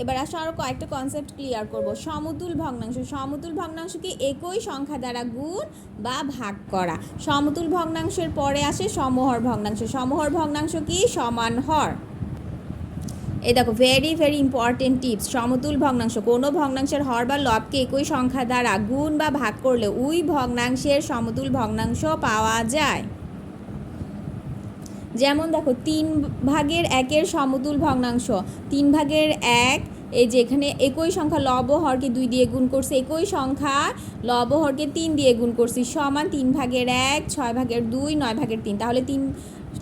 এবার আসো আরও কয়েকটা কনসেপ্ট ক্লিয়ার করব। সমতুল ভগ্নাংশ। সমতুল ভগ্নাংশকে একই সংখ্যা দ্বারা গুণ বা ভাগ করা। সমতুল ভগ্নাংশের পরে আসে সমহর ভগ্নাংশ। সমহর ভগ্নাংশ কি? সমান হর। এই দেখো ভেরি ভেরি ইম্পর্টেন্ট টিপস সমতুল ভগ্নাংশ। কোনো ভগ্নাংশের হর বা লবকে একই সংখ্যা দ্বারা গুণ বা ভাগ করলে ওই ভগ্নাংশের সমতুল ভগ্নাংশ পাওয়া যায়। যেমন দেখো, তিন ভাগের একের সমতুল ভগ্নাংশ। তিন ভাগের এক, এই যে এখানে একই সংখ্যা লব হরকে দুই দিয়ে গুণ করছে, একই সংখ্যা লব হরকে তিন দিয়ে গুণ করছি, সমান তিন ভাগের এক, ছয় ভাগের দুই, নয় ভাগের তিন। তাহলে তিন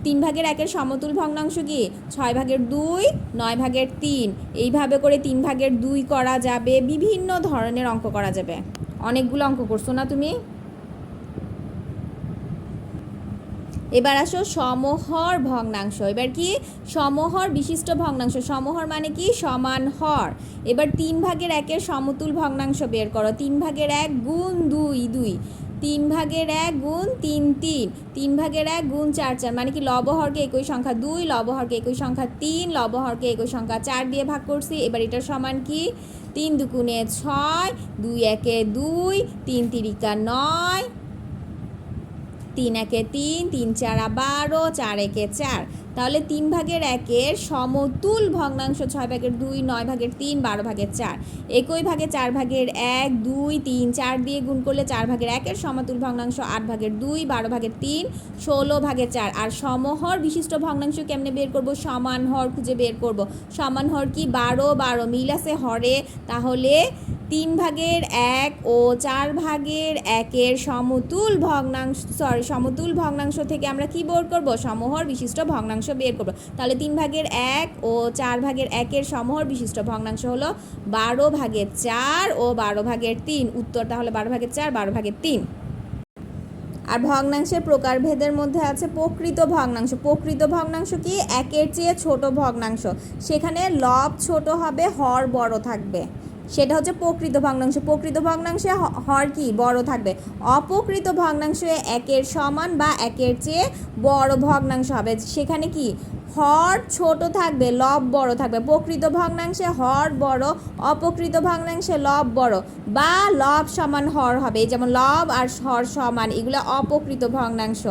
তিন ভাগের একের সমতুল ভগ্নাংশ কি? ছয় ভাগের দুই, নয় ভাগের তিন। এইভাবে করে তিন ভাগের দুই করা যাবে, বিভিন্ন ধরনের অঙ্ক করা যাবে। অনেকগুলো অঙ্ক করছ না তুমি? এবার আসো সমহর ভগ্নাংশ। এবার কি? সমহর বিশিষ্ট ভগ্নাংশ। সমহর মানে কি? সমান হর। এবার তিন ভাগের একের সমতুল ভগ্নাংশ বের করো। তিন ভাগের এক গুণ দুই দুই। তিন ভাগের এক গুণ তিন তিন। তিন ভাগের এক গুণ চার চার। মানে কি? লবহরকে একই সংখ্যা দুই লবহরকে একই সংখ্যা তিন লবহরকে একই সংখ্যা চার দিয়ে ভাগ করছি। এবার এটার সমান কি? তিন দুকুণে ছয়, দুই একে দুই, তিন তিরিকা নয় তিন একে তিন তিন চারা বারো, চার একে চার। তাহলে তিন ভাগের একের সমতুল ভগ্নাংশ ছয় ভাগের দুই, নয় ভাগের তিন, বারো ভাগের চার। একই ভাগে চার ভাগের এক, দুই, তিন, চার দিয়ে গুণ করলে চার ভাগের একের সমতুল ভগ্নাংশ আট ভাগের দুই, বারো ভাগের তিন, ষোলো ভাগের চার। আর সমহর বিশিষ্ট ভগ্নাংশ কেমনে বের করব? সমান হর খুঁজে বের করব। সমান হর কি? বারো বারো মিল আছে হরে। তাহলে তিন ভাগের এক ও চার ভাগের একের সমতুল ভগ্নাংশ সরি সমতুল ভগ্নাংশ থেকে আমরা কি বের করব? সমহর বিশিষ্ট ভগ্নাংশ বের করব। তাহলে তিন ভাগের এক ও চার ভাগের একের সমহর বিশিষ্ট ভগ্নাংশ হলো বারো ভাগের চার ও বারো ভাগের তিন। উত্তর তাহলে বারো ভাগের চার, বারো ভাগের তিন। আর ভগ্নাংশের প্রকারভেদের মধ্যে আছে প্রকৃত ভগ্নাংশ। প্রকৃত ভগ্নাংশ কি? একের চেয়ে ছোট ভগ্নাংশ। সেখানে লব ছোট হবে, হর বড় থাকবে। সেটা হচ্ছে প্রকৃত ভগ্নাংশ। প্রকৃত ভগ্নাংশে হর কি? বড় থাকবে। অপকৃত ভগ্নাংশে একের সমান বা একের চেয়ে বড় ভগ্নাংশ হবে। সেখানে কি? হর ছোট থাকবে, লব বড় থাকবে। প্রকৃত ভগ্নাংশে হর বড় অপকৃত ভগ্নাংশে লব বড়। বা লব সমান হর হবে যেমন লব আর হর সমান, এগুলো অপকৃত ভগ্নাংশ।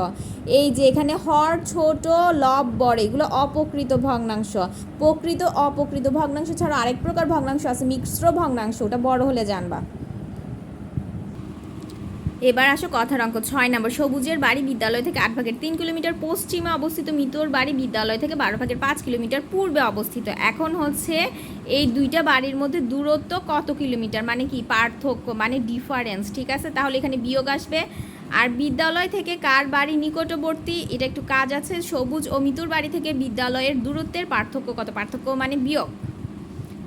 এই যে এখানে হর ছোট, লব বড়, এগুলো অপকৃত ভগ্নাংশ। প্রকৃত অপকৃত ভগ্নাংশ ছাড়া আরেক প্রকার ভগ্নাংশ আছে, মিশ্র ভগ্নাংশ, ওটা বড় হলে জানবা। এবার আসো কথার অঙ্ক। ছয় নম্বর, সবুজের বাড়ি বিদ্যালয় থেকে আট ভাগের তিন কিলোমিটার পশ্চিমে অবস্থিত মিতর বাড়ি বিদ্যালয় থেকে বারো ভাগের পাঁচ কিলোমিটার পূর্বে অবস্থিত। এখন হচ্ছে এই দুইটা বাড়ির মধ্যে দূরত্ব কত কিলোমিটার? মানে কি পার্থক্য মানে ডিফারেন্স ঠিক আছে? তাহলে এখানে বিয়োগ আসবে। আর বিদ্যালয় থেকে কার বাড়ি নিকটবর্তী? এটা একটু কাজ আছে। সবুজ ও মিতুর বাড়ি থেকে বিদ্যালয়ের দূরত্বের পার্থক্য কত? পার্থক্য মানে বিয়োগ।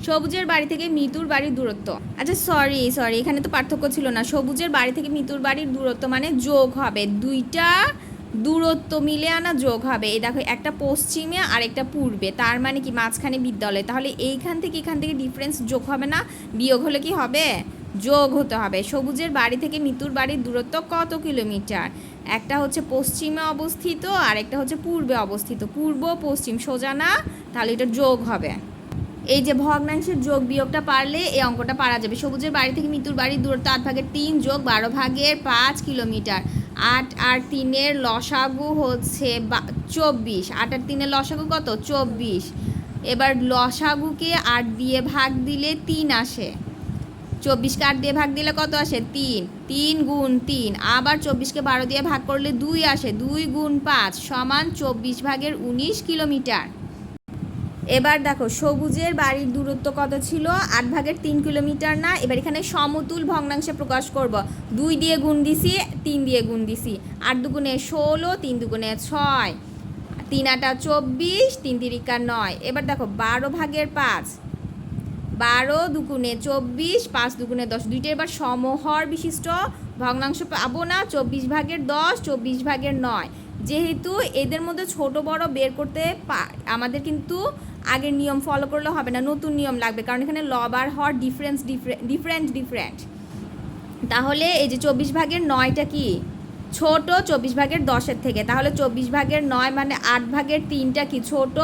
সবুজের বাড়ি থেকে মিতুর বাড়ির দূরত্ব। আচ্ছা সরি সরি এখানে তো পার্থক্য ছিল না। সবুজের বাড়ি থেকে মিতুর বাড়ির দূরত্ব মানে যোগ হবে। দুইটা দূরত্ব মিলে আনা যোগ হবে। এই দেখো, একটা পশ্চিমে আর একটা পূর্বে। তার মানে কি? মাঝখানে বিদ্যালয়। তাহলে এইখান থেকে এখান থেকে ডিফারেন্স যোগ হবে না? বিয়োগ হলে কি হবে? যোগ হতে হবে। সবুজের বাড়ি থেকে মিতুর বাড়ির দূরত্ব কত কিলোমিটার? একটা হচ্ছে পশ্চিমে অবস্থিত আর একটা হচ্ছে পূর্বে অবস্থিত। পূর্ব, পশ্চিম, সোজা না? তাহলে এটা যোগ হবে। এই যে ভগ্নাংশের যোগ বিয়োগটা পারলে এই অঙ্কটা পারা যাবে। সবুজের বাড়ি থেকে মৃত্যুর বাড়ির দূরত্ব আট ভাগের তিন যোগ বারো ভাগের পাঁচ কিলোমিটার। আট আর তিনের লসাগু হচ্ছে চব্বিশ। আট আর তিনের লসাগু কত? চব্বিশ। এবার লসাগুকে আট দিয়ে ভাগ দিলে তিন আসে। চব্বিশকে আট দিয়ে ভাগ দিলে কত আসে? তিন। তিন গুণ তিন। আবার চব্বিশকে বারো দিয়ে ভাগ করলে দুই আসে। দুই গুণ পাঁচ সমান চব্বিশ ভাগের উনিশ কিলোমিটার। এবার দেখো, সবুজের বাড়ির দূরত্ব কত ছিল? আট ভাগের তিন কিলোমিটার না? এবার এখানে সমতুল ভগ্নাংশে প্রকাশ করব। দুই দিয়ে গুণ দিছি, তিন দিয়ে গুণ দিছি। আট দুগুণে ষোলো, তিন দুগুণে ছয়। তিন আটা চব্বিশ, তিন তিরিকা নয়। এবার দেখো, বারো ভাগের পাঁচ। বারো দুগুণে চব্বিশ, পাঁচ দুগুণে দশ। দুইটা এবার সমহর বিশিষ্ট ভগ্নাংশ পাবো না। চব্বিশ ভাগের দশ, চব্বিশ ভাগের নয়। যেহেতু এদের মধ্যে ছোট, বড় বের করতে আমাদের কিন্তু আগের নিয়ম ফলো করলে হবে না, নতুন নিয়ম লাগবে। কারণ এখানে লব আর হর ডিফারেন্স ডিফারেন্ট ডিফারেন্ট তাহলে এই যে চব্বিশ ভাগের নয়টা কি? ছোট চব্বিশ ভাগের দশের থেকে। তাহলে চব্বিশ ভাগের নয় মানে আট ভাগের তিনটা কি? ছোট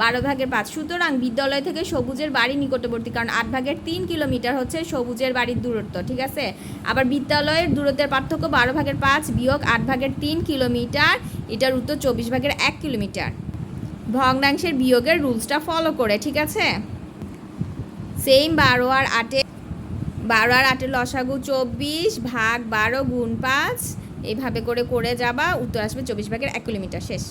বারো ভাগের পাঁচ। সুতরাং বিদ্যালয় থেকে সবুজের বাড়ি নিকটবর্তী, কারণ আট ভাগের তিন কিলোমিটার হচ্ছে সবুজের বাড়ির দূরত্ব, ঠিক আছে? আবার বিদ্যালয়ের দূরত্বের পার্থক্য বারো ভাগের পাঁচ বিয়োগ আট ভাগের তিন কিলোমিটার। এটার উত্তর চব্বিশ ভাগের এক কিলোমিটার। ভগ্নাংশের বিয়োগের রুলসটা ফলো করে, ঠিক আছে? সেম বারো আর আটে বারো আর আটের লসাগু চব্বিশ ভাগ বারো গুণ পাঁচ এইভাবে করে করে যাবা, উত্তর আসবে চব্বিশ ভাগের এক কিলোমিটার, শেষ।